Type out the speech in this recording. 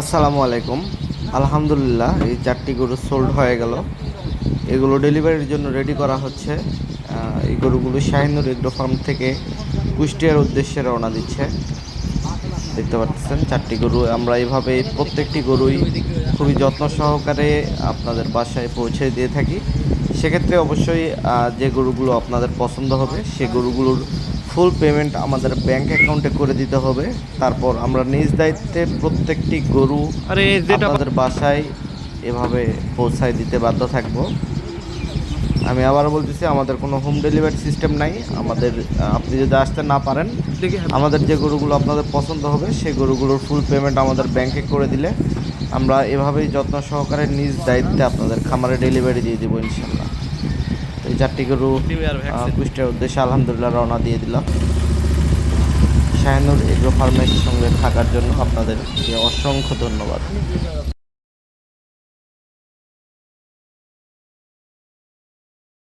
আসসালামু আলাইকুম। আলহামদুলিল্লাহ, এই চারটি গরু সোল্ড হয়ে গেল। এগুলো ডেলিভারির জন্য রেডি করা হচ্ছে। এই গরুগুলো শাহিনুর এগ্রো ফার্ম থেকে কুষ্টিয়ার উদ্দেশ্যে রওনা দিচ্ছে। দেখতে পাচ্ছেন, চারটি গরু। আমরা এইভাবে প্রত্যেকটি গরুই খুবই যত্ন সহকারে আপনাদের বাসায় পৌঁছে দিয়ে থাকি। সেক্ষেত্রে অবশ্যই যে গরুগুলো আপনাদের পছন্দ হবে, সে গরুগুলোর ফুল পেমেন্ট আমাদের ব্যাংক অ্যাকাউন্টে করে দিতে হবে। তারপর আমরা নিজ দায়িত্বে প্রত্যেকটি গরু যেটা বাসায় এভাবে পৌঁছায় দিতে বাধ্য থাকব। আমি আবার বলতেছি আমাদের কোনো হোম ডেলিভারি সিস্টেম নাই। আমাদের আপনি যদি আসতে না পারেন দেখি আমাদের যে গরুগুলো আপনাদের পছন্দ হবে সেই গরুগুলোর ফুল পেমেন্ট আমাদের ব্যাংকে করে দিলে আমরা এভাবেই যত্ন সহকারে নিজ দায়িত্বে আপনাদের খামারে ডেলিভারি দিয়ে দেবো ইনশাল্লাহ এই চারটি গরু কুষ্টের কুষ্টিয়ার উদ্দেশ্যে আলহামদুলিল্লাহ রওনা দিয়ে দিলাম। শাহানুর এগ্রো ফার্মের সঙ্গে থাকার জন্য আপনাদের অসংখ্য ধন্যবাদ।